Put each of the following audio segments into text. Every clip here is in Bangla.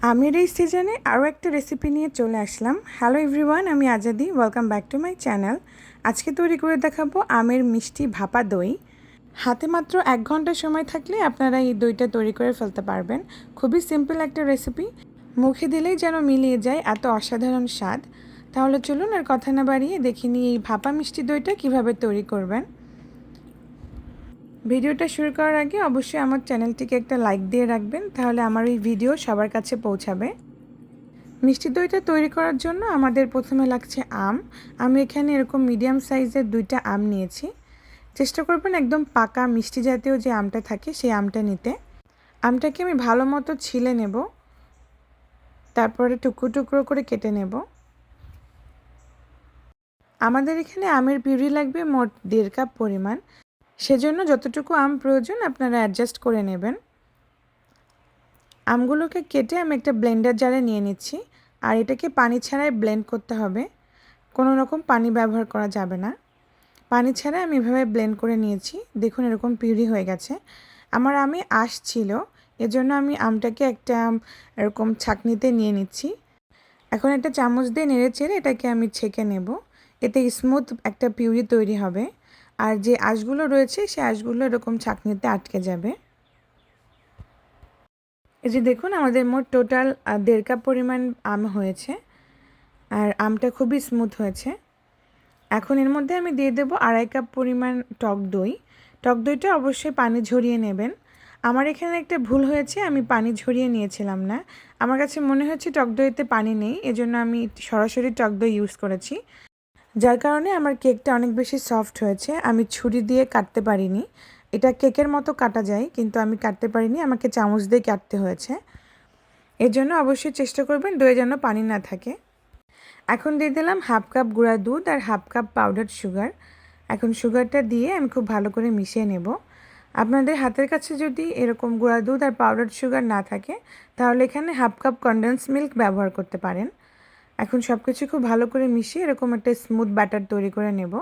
আমের এই সিজনে আরও একটা রেসিপি নিয়ে চলে আসলাম। হ্যালো এভরিওয়ান আমি Azadi. Welcome back to my channel আজকে তৈরি করে দেখাবো আমের মিষ্টি ভাপা দই। হাতে মাত্র এক ঘণ্টা সময় থাকলে আপনারা এই দইটা তৈরি করে ফেলতে পারবেন। খুবই সিম্পল একটা রেসিপি মুখে দিলেই যেন মিলিয়ে যায় এত অসাধারণ স্বাদ। তাহলে চলুন আর কথা না বাড়িয়ে দেখিনি এই ভাপা মিষ্টি দইটা কীভাবে তৈরি করবেন। ভিডিওটা শুরু করার আগে অবশ্যই আমার চ্যানেলটিকে একটা লাইক দিয়ে রাখবেন, তাহলে আমার এই ভিডিও সবার কাছে পৌঁছাবে। মিষ্টি দইটা তৈরি করার জন্য আমাদের প্রথমে লাগছে আম। আমি এখানে এরকম মিডিয়াম সাইজের দুইটা আম নিয়েছি। চেষ্টা করবেন একদম পাকা, মিষ্টি জাতীয় যে আমটা থাকে সেই আমটা নিতে। আমটাকে আমি ভালো মতো ছিলে নেব। তারপরে টুকরো টুকরো করে কেটে নেব। আমাদের এখানে আমের পিউরি লাগবে মোট দেড় কাপ পরিমাণ। সেজন্য যতটুকু আম প্রয়োজন আপনারা অ্যাডজাস্ট করে নেবেন। আমগুলোকে কেটে আমি একটা ব্লেন্ডার জারে নিয়ে নিচ্ছি। আর এটাকে পানি ছাড়াই ব্লেন্ড করতে হবে। কোনো রকম পানি ব্যবহার করা যাবে না। পানি ছাড়া আমি এভাবে ব্লেন্ড করে নিয়েছি। দেখুন এরকম পিউরি হয়ে গেছে। আমার আমি আশ ছিল। এজন্য আমি আমটাকে একটা এরকম ছাকনিতে নিয়ে নিচ্ছি। এখন একটা চামচ দিয়ে নেড়ে চেড়ে এটাকে আমি ছেঁকে নেব। এতে স্মুথ একটা পিউরি তৈরি হবে। আর যে আঁশগুলো রয়েছে, সেই আঁশগুলো এরকম ছাঁকনিতে আটকে যাবে। এই যে দেখুন, আমাদের মোট টোটাল দেড় কাপ পরিমাণ আম হয়েছে। আর আমটা খুবই স্মুথ হয়েছে। এখন এর মধ্যে আমি দিয়ে দেবো আড়াই কাপ পরিমাণ টক দই। টক দইটা অবশ্যই পানি ঝরিয়ে নেবেন। আমার এখানে একটা ভুল হয়েছে, আমি পানি ঝরিয়ে নিয়েছিলাম না। আমার কাছে মনে হচ্ছে টক দইতে পানি নেই, এজন্য আমি সরাসরি টক দই ইউজ করেছি। যার কারণে আমার কেকটা অনেক বেশি সফট হয়েছে। আমি ছুরি দিয়ে কাটতে পারিনি। এটা কেকের মতো কাটা যায়, কিন্তু আমি কাটতে পারিনি। আমাকে চামচ দিয়ে কাটতে হয়েছে। এর জন্য অবশ্যই চেষ্টা করবেন দইয়ে যেন পানি না থাকে। এখন দিয়ে দিলাম হাফ কাপ গুঁড়া দুধ আর হাফ কাপ পাউডার সুগার। এখন সুগারটা দিয়ে আমি খুব ভালো করে মিশিয়ে নেব। আপনাদের হাতের কাছে যদি এরকম গুঁড়া দুধ আর পাউডার সুগার না থাকে, তাহলে এখানে হাফ কাপ কন্ডেন্স মিল্ক ব্যবহার করতে পারেন। এখন সব কিছু খুব ভালো করে মিশিয়ে এরকম একটা স্মুথ ব্যাটার তৈরি করে নেব।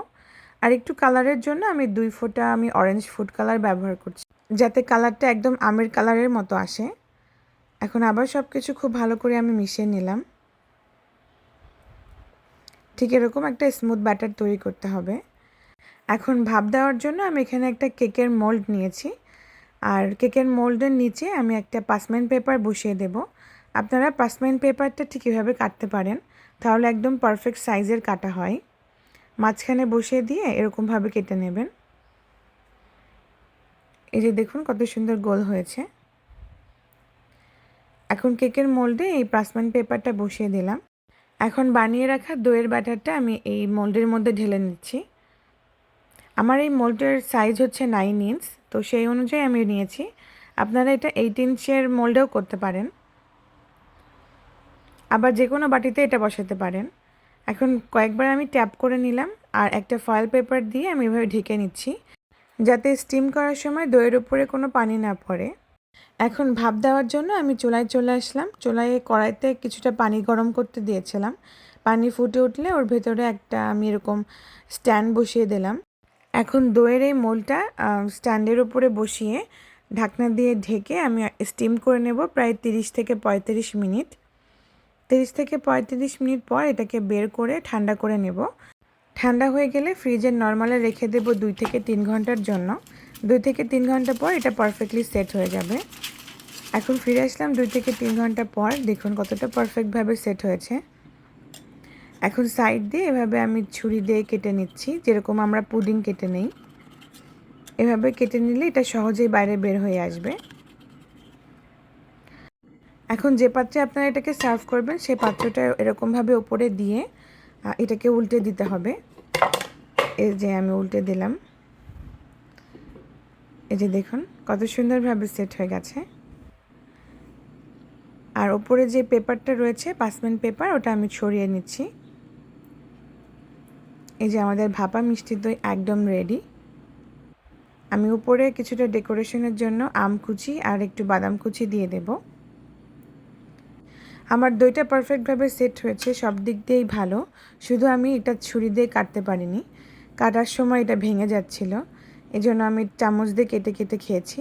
আর একটু কালারের জন্য আমি দুই ফোঁটা আমি অরেঞ্জ ফুড কালার ব্যবহার করছি, যাতে কালারটা একদম আমের কালারের মতো আসে। এখন আবার সব কিছু খুব ভালো করে আমি মিশিয়ে নিলাম। ঠিক এরকম একটা স্মুথ ব্যাটার তৈরি করতে হবে। এখন ভাব দেওয়ার জন্য আমি এখানে একটা কেকের মোল্ড নিয়েছি। আর কেকের মোল্ডের নিচে আমি একটা পাসমেন্ট পেপার বসিয়ে দেব। আপনারা পাসমেন্ট পেপারটা ঠিক এভাবে কাটতে পারেন, তাহলে একদম পারফেক্ট সাইজের কাটা হয়। মাঝখানে বসিয়ে দিয়ে এরকমভাবে কেটে নেবেন। এই যে দেখুন কত সুন্দর গোল হয়েছে। এখন কেকের মোল্ডে এই পাসমেন্ট পেপারটা বসিয়ে দিলাম। এখন বানিয়ে রাখা দইয়ের ব্যাটারটা আমি এই মোল্ডের মধ্যে ঢেলে নিচ্ছি। আমার এই মোল্ডের সাইজ হচ্ছে নাইন ইঞ্চ তো সেই অনুযায়ী আমি নিয়েছি। আপনারা এটা এইট ইঞ্চের মোল্ডেও করতে পারেন। আবার যে কোনো বাটিতে এটা বসাতে পারেন। এখন কয়েকবার আমি ট্যাপ করে নিলাম আর একটা ফয়েল পেপার দিয়ে আমি এভাবে ঢেকে নিচ্ছি, যাতে স্টিম করার সময় দইয়ের উপরে কোনো পানি না পড়ে। এখন ভাপ দেওয়ার জন্য আমি চুলায় চলে আসলাম। চুলায় কড়াইতে কিছুটা পানি গরম করতে দিয়েছিলাম। পানি ফুটে উঠলে ওর ভেতরে একটা আমি এরকম স্ট্যান্ড বসিয়ে দিলাম। এখন দইয়ের এই মোলটা স্ট্যান্ডের উপরে বসিয়ে ঢাকনা দিয়ে ঢেকে আমি স্টিম করে নেব প্রায় তিরিশ থেকে পঁয়ত্রিশ মিনিট। তিরিশ থেকে পঁয়ত্রিশ মিনিট পর এটাকে বের করে ঠান্ডা করে নেব। ঠান্ডা হয়ে গেলে ফ্রিজের নর্মালে রেখে দেব দুই থেকে তিন ঘণ্টার জন্য। দুই থেকে তিন ঘণ্টা পর এটা পারফেক্টলি সেট হয়ে যাবে। এখন ফিরে আসলাম দুই থেকে তিন ঘণ্টা পর। দেখুন কতটা পারফেক্টভাবে সেট হয়েছে। এখন সাইড দিয়ে এভাবে আমি ছুরি দিয়ে কেটে নিচ্ছি, যেরকম আমরা পুডিং কেটে নেই। এভাবে কেটে নিলে এটা সহজেই বাইরে বের হয়ে আসবে। এখন যে পাত্রে আপনারা এটাকে সার্ভ করবেন সেই পাত্রটা এরকমভাবে ওপরে দিয়ে এটাকে উল্টে দিতে হবে। এই যে আমি উল্টে দিলাম। এই যে দেখুন, কত সুন্দরভাবে সেট হয়ে গেছে। আর ওপরে যে পেপারটা রয়েছে পাসমেন্ট পেপার ওটা আমি ছড়িয়ে নিচ্ছি। এই যে আমাদের ভাপা মিষ্টি দই একদম রেডি আমি উপরে কিছুটা ডেকোরেশনের জন্য আম কুচি আর একটু বাদাম কুচি দিয়ে দেবো। আমার দইটা পারফেক্টভাবে সেট হয়েছে, সব দিক দিয়েই ভালো। শুধু আমি এটা ছুরি দিয়ে কাটতে পারিনি। কাটার সময় এটা ভেঙে যাচ্ছিল। এই জন্য আমি চামচ দিয়ে কেটে কেটে খেয়েছি।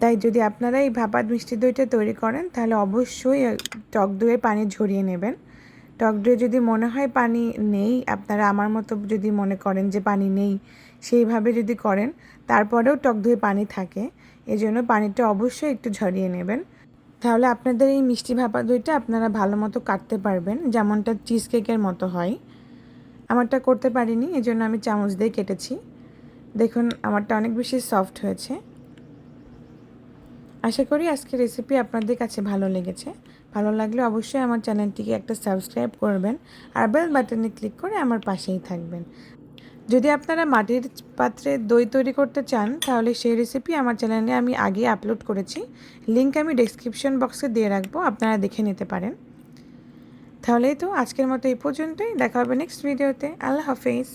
তাই যদি আপনারা এই ভাপাত মিষ্টি দইটা তৈরি করেন, তাহলে অবশ্যই টক দইয়ের পানি ঝরিয়ে নেবেন। টক দইয়ে যদি মনে হয় পানি নেই, আপনারা আমার মতো যদি মনে করেন যে পানি নেই, সেইভাবে যদি করেন, তারপরেও টক দইয়ে পানি থাকে। এজন্য পানিটা অবশ্যই একটু ঝরিয়ে নেবেন। তাহলে আপনাদের এই মিষ্টি ভাপা দইটা আপনারা ভালো মতো কাটতে পারবেন, যেমনটা চিজ কেকের মতো হয়। আমারটা করতে পারিনি, এজন্য আমি চামচ দিয়ে কেটেছি। দেখুন, আমারটা অনেক বেশি সফট হয়েছে। আশা করি আজকের রেসিপি আপনাদের কাছে ভালো লেগেছে। ভালো লাগলে অবশ্যই আমার চ্যানেলটিকে একটা সাবস্ক্রাইব করবেন, আর বেল বাটনে ক্লিক করে আমার পাশেই থাকবেন। যদি আপনারা মাটির পাত্রে দই তৈরি করতে চান, তাহলে সেই রেসিপি আমার চ্যানেলে আমি আগে আপলোড করেছি। লিঙ্ক আমি ডেসক্রিপশন বক্সে দিয়ে রাখব, আপনারা দেখে নিতে পারেন। তাহলেই তো আজকের মতো এই পর্যন্তই, দেখা হবে নেক্সট ভিডিওতে আল্লাহ হাফেজ।